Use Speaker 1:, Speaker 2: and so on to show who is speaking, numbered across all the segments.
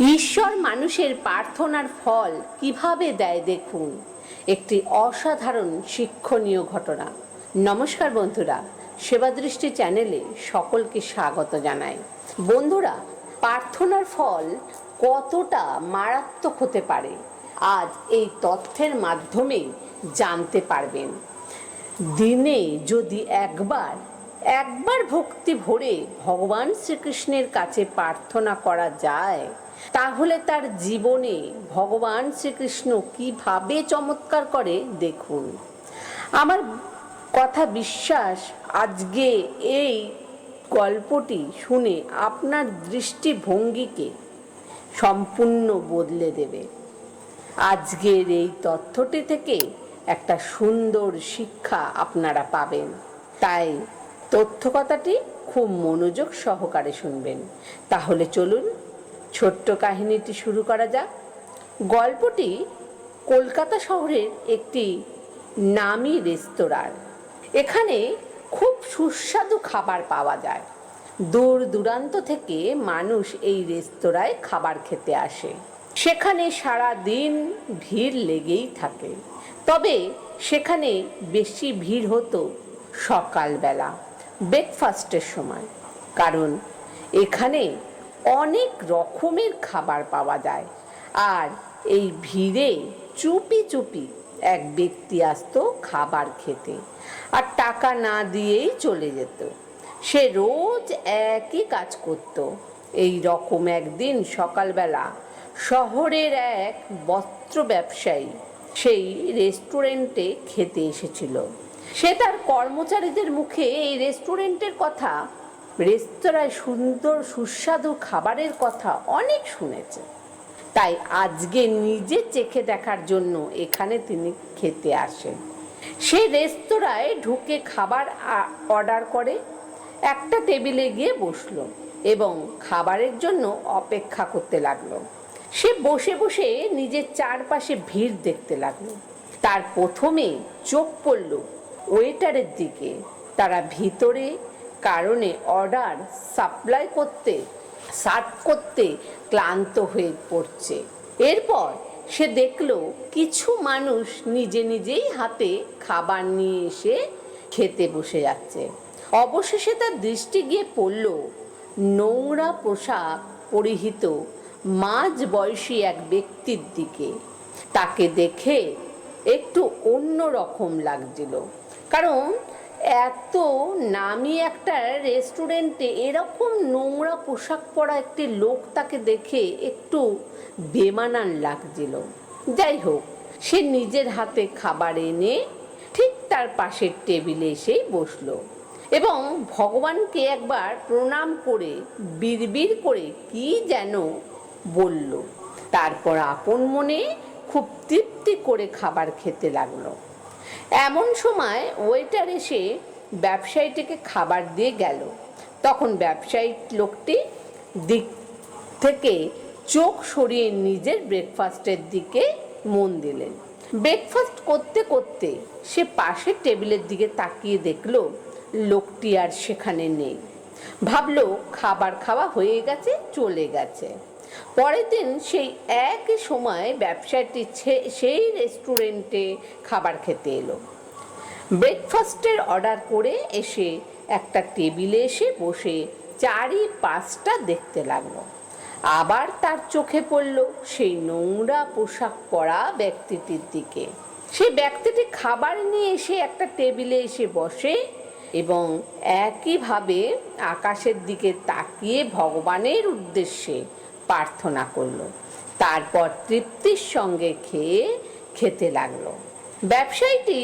Speaker 1: ঈশ্বর মানুষের প্রার্থনার ফল কীভাবে দেয় দেখুন। একটি অসাধারণ শিক্ষণীয় ঘটনা। নমস্কার বন্ধুরা, সেবাদৃষ্টি চ্যানেলে সকলকে স্বাগত জানাই। বন্ধুরা, প্রার্থনার ফল কতটা মারাত্মক হতে পারে, আজ এই তথ্যের মাধ্যমে জানতে পারবেন। দিনে যদি একবার একবার ভক্তি ভরে ভগবান শ্রীকৃষ্ণের কাছে প্রার্থনা করা যায় তাহলে তার জীবনে ভগবান শ্রীকৃষ্ণ কীভাবে চমৎকার করে, দেখুন। আমার কথা বিশ্বাস, আজকে এই গল্পটি শুনে আপনার দৃষ্টিভঙ্গিকে সম্পূর্ণ বদলে দেবে। আজকের এই তথ্যটি থেকে একটা সুন্দর শিক্ষা আপনারা পাবেন। তাই তথ্য কথাটি খুব মনোযোগ সহকারে শুনবেন। তাহলে চলুন ছোট্ট কাহিনীটি শুরু করা যাক। গল্পটি কলকাতা শহরের একটি নামি রেস্তোরাঁর। এখানে খুব সুস্বাদু খাবার পাওয়া যায়। দূর দূরান্ত থেকে মানুষ এই রেস্তোরাঁয় খাবার খেতে আসে। সেখানে সারা দিন ভিড় লেগেই থাকে। তবে সেখানে বেশি ভিড় হতো সকালবেলা ব্রেকফাস্টের সময়। কারণ এখানে অনেক রকমের খাবার পাওয়া যায়। আর এই ভিড়ে চুপি চুপি এক ব্যক্তি আসতো খাবার খেতে আর টাকা না দিয়েই চলে যেত। সে রোজ একই কাজ করত। এই রকম একদিন সকালবেলা শহরের এক বস্ত্র ব্যবসায়ী সেই রেস্টুরেন্টে খেতে এসেছিল। সে তার কর্মচারীদের মুখে এই রেস্টুরেন্টের কথা রেস্তোরাঁয় সুন্দর, সুস্বাদু খাবারের কথা অনেক শুনেছে। তাই আজকে নিজে চেখে দেখার জন্য এখানে তিনি খেতে আসেন। সে রেস্তোরাঁয় ঢুকে খাবার অর্ডার করে, একটা টেবিলে গিয়ে বসল এবং খাবারের জন্য অপেক্ষা করতে লাগল। সে বসে বসে নিজের চারপাশে ভিড় দেখতে লাগল। তার প্রথমে চোখ পড়ল ওয়েটারের দিকে। তারা ভিতরে কারণে অর্ডার সাপ্লাই করতে সার্ভ করতে ক্লান্ত হয়ে পড়ছে। এরপর সে দেখল কিছু মানুষ নিজে নিজেই হাতে খাবার নিয়ে এসে খেতে বসে যাচ্ছে। অবশেষে তার দৃষ্টি গিয়ে পড়ল নোংরা পোশাক পরিহিত মাঝ বয়সী এক ব্যক্তির দিকে। তাকে দেখে একটু অন্য রকম লাগছিল। কারণ এত নামি একটা রেস্টুরেন্টে এরকম নোংরা পোশাক পরা একটি লোক তাকে দেখে একটু বেমানান লাগছিল। যাই হোক, সে নিজের হাতে খাবার এনে ঠিক তার পাশের টেবিলে এসেই বসল এবং ভগবানকে একবার প্রণাম করে বিড়বিড় করে কি যেন বলল। তারপর আপন মনে খুব তৃপ্তি করে খাবার খেতে লাগল। এমন সময় ওয়েটার এসে ব্যবসায়ীটিকে খাবার দিয়ে গেল। তখন ব্যবসায়ী লোকটি দিক থেকে চোখ সরিয়ে নিজের ব্রেকফাস্টের দিকে মন দিলেন। ব্রেকফাস্ট করতে করতে সে পাশের টেবিলের দিকে তাকিয়ে দেখল, লোকটি আর সেখানে নেই। ভাবলো, খাবার খাওয়া হয়ে গেছে, চলে গেছে। পরের দিন সেই একই সময় ব্যবসায়টি ছে- সেই রেস্টুরেন্টে খাবার খেতে এলো। ব্রেকফাস্টের অর্ডার করে এসে একটা টেবিলে এসে বসে চারি পাঁচটা দেখতে লাগল। আবার তার চোখে পড়ল সেই নোংরা পোশাক পরা ব্যক্তিটির দিকে। সেই ব্যক্তিটি খাবার নিয়ে এসে একটা টেবিলে এসে বসে এবং একইভাবে আকাশের দিকে তাকিয়ে ভগবানের উদ্দেশ্যে প্রার্থনা করল। তারপর তৃপ্তির সঙ্গে খেয়ে খেতে লাগল। ব্যবসায়ীটি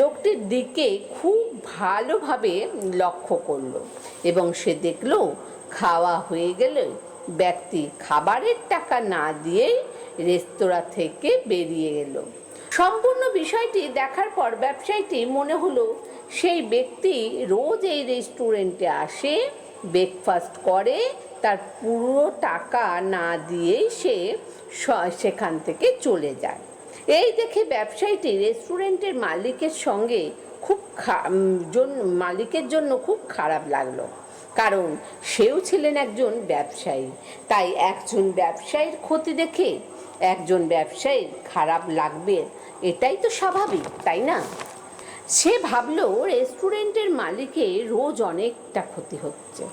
Speaker 1: লোকটির দিকে খুব ভালোভাবে লক্ষ্য করল এবং সে দেখল, খাওয়া হয়ে গেলে ব্যক্তি খাবারের টাকা না দিয়েই রেস্তোরাঁ থেকে বেরিয়ে এলো। সম্পূর্ণ বিষয়টি দেখার পর ব্যবসায়ীটি মনে হলো, সেই ব্যক্তি রোজ এই রেস্টুরেন্টে আসে ব্রেকফাস্ট করে তার পুরো টাকা না দিয়েই সে সেখান থেকে চলে যায়। এই দেখে ব্যবসায়ীটি রেস্টুরেন্টের মালিকের সঙ্গে খুব মালিকের জন্য খুব খারাপ লাগল। কারণ সেও ছিলেন একজন ব্যবসায়ী। তাই একজন ব্যবসায়ীর ক্ষতি দেখে একজন ব্যবসায়ীর খারাপ লাগবে, এটাই তো স্বাভাবিক, তাই না? সে ভাবলো রেস্টুরেন্টের মালিকের রোজ অনেকটা ক্ষতি হচ্ছে।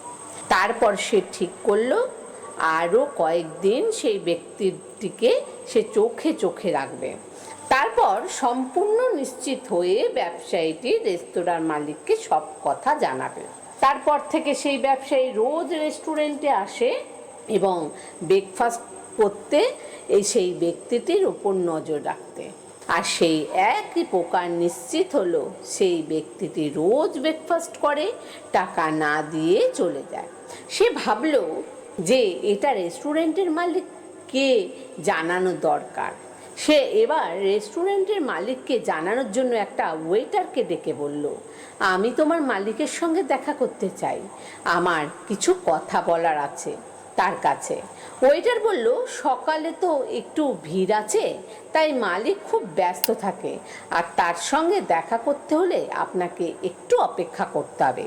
Speaker 1: তারপর সে ঠিক করল। আরও কয়েকদিন সেই ব্যক্তিটিকে সে চোখে চোখে রাখবে। তারপর সম্পূর্ণ নিশ্চিত হয়ে ব্যবসায়ীটি রেস্তোরাঁর মালিককে সব কথা জানাবে। তারপর থেকে সেই ব্যবসায়ী রোজ রেস্টুরেন্টে আসে এবং ব্রেকফাস্ট করতে এই সেই ব্যক্তিটির উপর নজর রাখতে। আর সেই একই প্রকার নিশ্চিত হলো, সেই ব্যক্তিটি রোজ ব্রেকফাস্ট করে, টাকা না দিয়ে চলে যায়। সে ভাবলো যে এটা রেস্টুরেন্টের মালিককে জানানো দরকার। সে এবার রেস্টুরেন্টের মালিককে জানানোর জন্য একটা ওয়েটারকে ডেকে বলল, আমি তোমার মালিকের সঙ্গে দেখা করতে চাই। আমার কিছু কথা বলার আছে। তার কাছে। ওয়েটার বলল, সকালে তো একটু ভিড় আছে, তাই মালিক খুব ব্যস্ত থাকে। আর তার সঙ্গে দেখা করতে হলে আপনাকে একটু অপেক্ষা করতে হবে।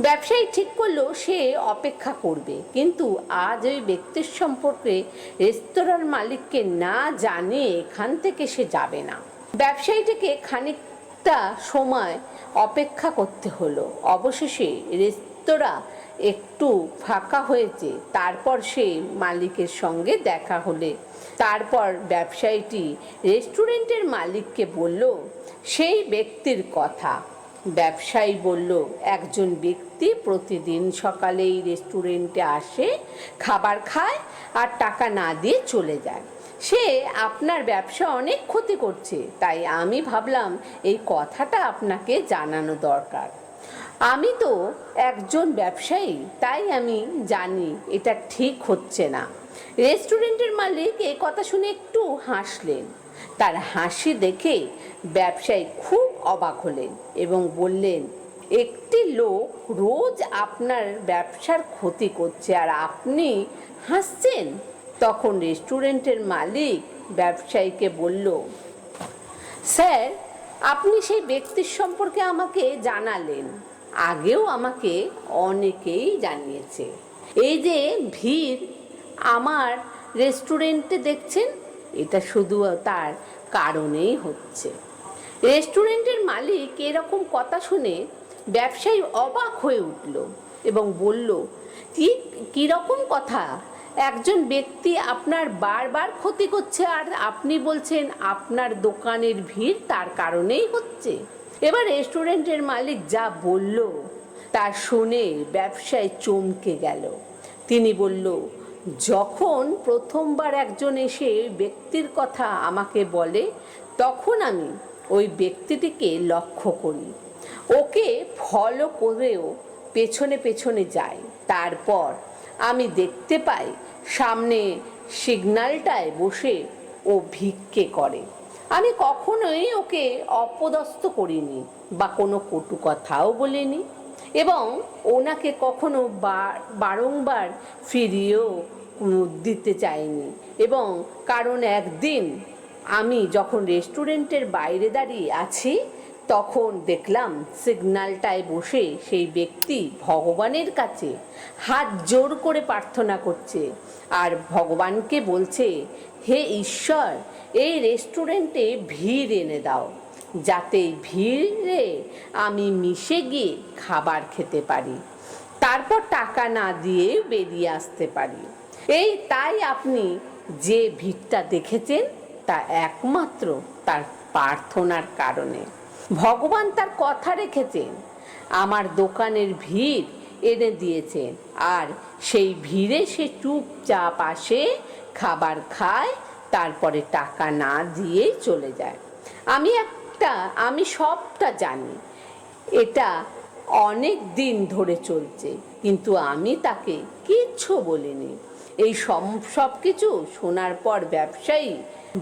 Speaker 1: ব্যবসায়ী ঠিক করল, সে অপেক্ষা করবে। কিন্তু আজ ওই ব্যক্তির সম্পর্কে রেস্তোরাঁর মালিককে না জানিয়ে এখান থেকে সে যাবে না। ব্যবসায়ীটিকে খানিকটা সময় অপেক্ষা করতে হলো। অবশেষে রেস্তোরাঁ একটু ফাঁকা হয়েছে। তারপর সে মালিকের সঙ্গে দেখা হলে। তারপর ব্যবসায়ীটি রেস্টুরেন্টের মালিককে বলল, সেই ব্যক্তির কথা। ব্যবসায়ী বলল, একজন ব্যক্তি প্রতিদিন সকালে এই রেস্টুরেন্টে আসে, খাবার খায় আর টাকা না দিয়ে চলে যায়। সে আপনার ব্যবসা অনেক ক্ষতি করছে, তাই আমি ভাবলাম এই কথাটা আপনাকে জানানো দরকার। আমি তো একজন ব্যবসায়ী, তাই আমি জানি এটা ঠিক হচ্ছে না। রেস্টুরেন্টের মালিক এই কথা শুনে একটু হাসলেন। তার হাসি দেখে ব্যবসায়ী খুব অবাক হলেন এবং বললেন, একটি লোক রোজ আপনার ব্যবসার ক্ষতি করছে আর আপনি হাসছেন? তখন রেস্টুরেন্টের মালিক ব্যবসায়ীকে বলল, স্যার, আপনি সেই ব্যক্তির সম্পর্কে আমাকে জানালেন। আগেও আমাকে অনেকেই জানিয়েছে। এই যে ভিড়, আমার রেস্টুরেন্টে দেখছেন, এটা শুধু তার কারণেই হচ্ছে। রেস্টুরেন্টের মালিক এরকম কথা শুনে ব্যবসায়ী অবাক হয়ে উঠল এবং বলল, কি, কীরকম কথা? একজন ব্যক্তি আপনার বারবার ক্ষতি করছে আর আপনি বলছেন আপনার দোকানের ভিড় তার কারণেই হচ্ছে? এবার রেস্টুরেন্টের মালিক যা বলল, তা শুনে ব্যবসায় চমকে গেল। তিনি বলল, যখন প্রথমবার একজন এসে ব্যক্তির কথা আমাকে বলে, তখন আমি ওই ব্যক্তিটিকে লক্ষ্য করি। ওকে ফলো করেও পেছনে পেছনে যাই। তারপর আমি দেখতে পাই সামনে সিগন্যালটায় বসে ও ভিক্ষে করে। আমি কখনোই ওকে অপদস্থ করিনি বা কোনো কটু কথাও বলিনি এবং ওনাকে কখনো বারংবার ফিরিয়েও দিতে চাইনি এবং কারণ একদিন আমি যখন রেস্টুরেন্টের বাইরে দাঁড়িয়ে আছি, তখন দেখলাম সিগন্যালটায় বসে সেই ব্যক্তি ভগবানের কাছে হাত জোর করে প্রার্থনা করছে। আর ভগবানকে বলছে হে ঈশ্বর, এই রেস্টুরেন্টে ভিড় এনে দাও। যাতে ভিড়ে আমি মিশে গিয়ে খাবার খেতে পারি। তারপর টাকা না দিয়ে বেরিয়ে আসতে পারি। এই তাই আপনি যে ভিড়টা দেখেছেন, তা একমাত্র তার প্রার্থনার কারণে। ভগবান তার কথা রেখেছেন, আমার দোকানের ভিড় এনে দিয়েছেন, আর সেই ভিড়ে সে চুপচাপ আসে খাবার খায়, তারপরে টাকা না দিয়েই চলে যায়। আমি একটা, আমি সবটা জানি। এটা অনেক দিন ধরে চলছে, কিন্তু আমি তাকে কিচ্ছু বলিনি। এই সব কিছু শোনার পর ব্যবসায়ী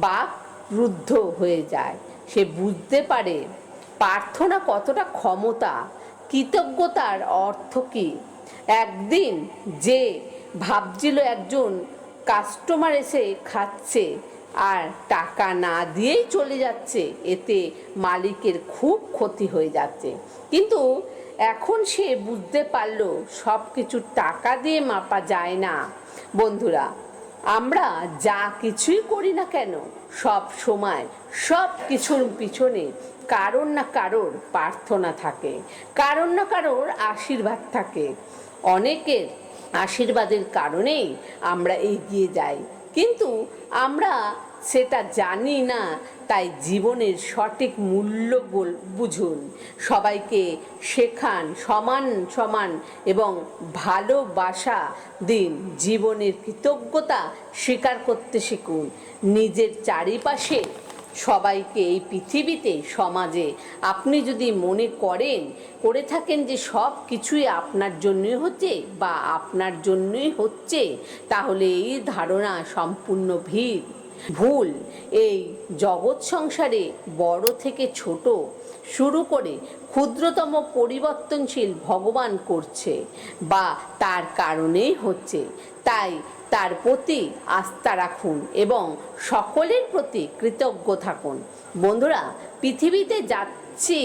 Speaker 1: বাক রুদ্ধ হয়ে যায়। সে বুঝতে পারে প্রার্থনা কতটা ক্ষমতা, কৃতজ্ঞতার অর্থ কী। একদিন যে ভাবছিল একজন কাস্টমার এসে খাচ্ছে আর টাকা না দিয়েই চলে যাচ্ছে, এতে মালিকের খুব ক্ষতি হয়ে যাচ্ছে। কিন্তু এখন সে বুঝতে পারল সব কিছু টাকা দিয়ে মাপা যায় না। বন্ধুরা, আমরা যা কিছুই করি না কেন, সব সময় সব কিছুর পিছনে কারোর না কারোর প্রার্থনা থাকে, কারোর না কারোর আশীর্বাদ থাকে। অনেকের আশীর্বাদের কারণেই আমরা এগিয়ে যাই। কিন্তু আমরা সেটা জানি না, তাই জীবনের সঠিক মূল্য বল- বুঝুন। সবাইকে শেখান, সমান সমান এবং ভালোবাসা দিন। জীবনের কৃতজ্ঞতা স্বীকার করতে শিখুন। নিজের চারিপাশে সবাইকে এই পৃথিবীতে, সমাজে আপনি যদি মনে করেন, করে থাকেন যে সব কিছুই আপনার জন্যই হচ্ছে বা আপনার জন্যই হচ্ছে, তাহলে এই ধারণা সম্পূর্ণ ভিড় ভুল। এই জগৎ সংসারে বড় থেকে ছোট শুরু করে ক্ষুদ্রতম পরিবর্তনশীল ভগবান করছে বা তার কারণেই হচ্ছে। তাই তার প্রতি আস্থা রাখুন এবং সকলের প্রতি কৃতজ্ঞ থাকুন। বন্ধুরা পৃথিবীতে যাচ্ছি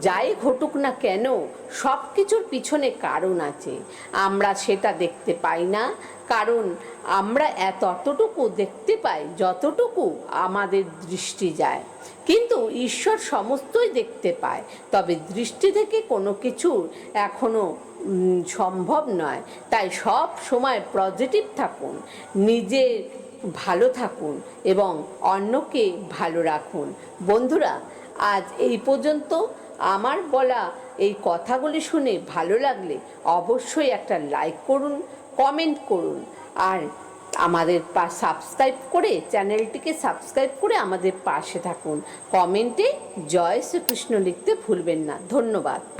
Speaker 1: যাই ঘটুক না কেন সব কিছুর পিছনে কারণ আছে। আমরা সেটা দেখতে পাই না কারণ আমরা এত অতটুকু দেখতে পাই যতটুকু আমাদের দৃষ্টি যায়। কিন্তু ঈশ্বর সমস্তই দেখতে পায় তবে দৃষ্টি থেকে কোনো কিছু এখনও উম, সম্ভব নয়। তাই সব সময় পজিটিভ থাকুন নিজের ভালো থাকুন এবং অন্যকে ভালো রাখুন। বন্ধুরা আজ এই পর্যন্ত আমার বলা এই কথাগুলি শুনে ভালো লাগলে অবশ্যই একটা লাইক করুন কমেন্ট করুন আর আমাদের পা সাবস্ক্রাইব করে চ্যানেলটিকে সাবস্ক্রাইব করে আমাদের পাশে থাকুন। কমেন্টে জয় শ্রীকৃষ্ণ লিখতে ভুলবেন না। ধন্যবাদ।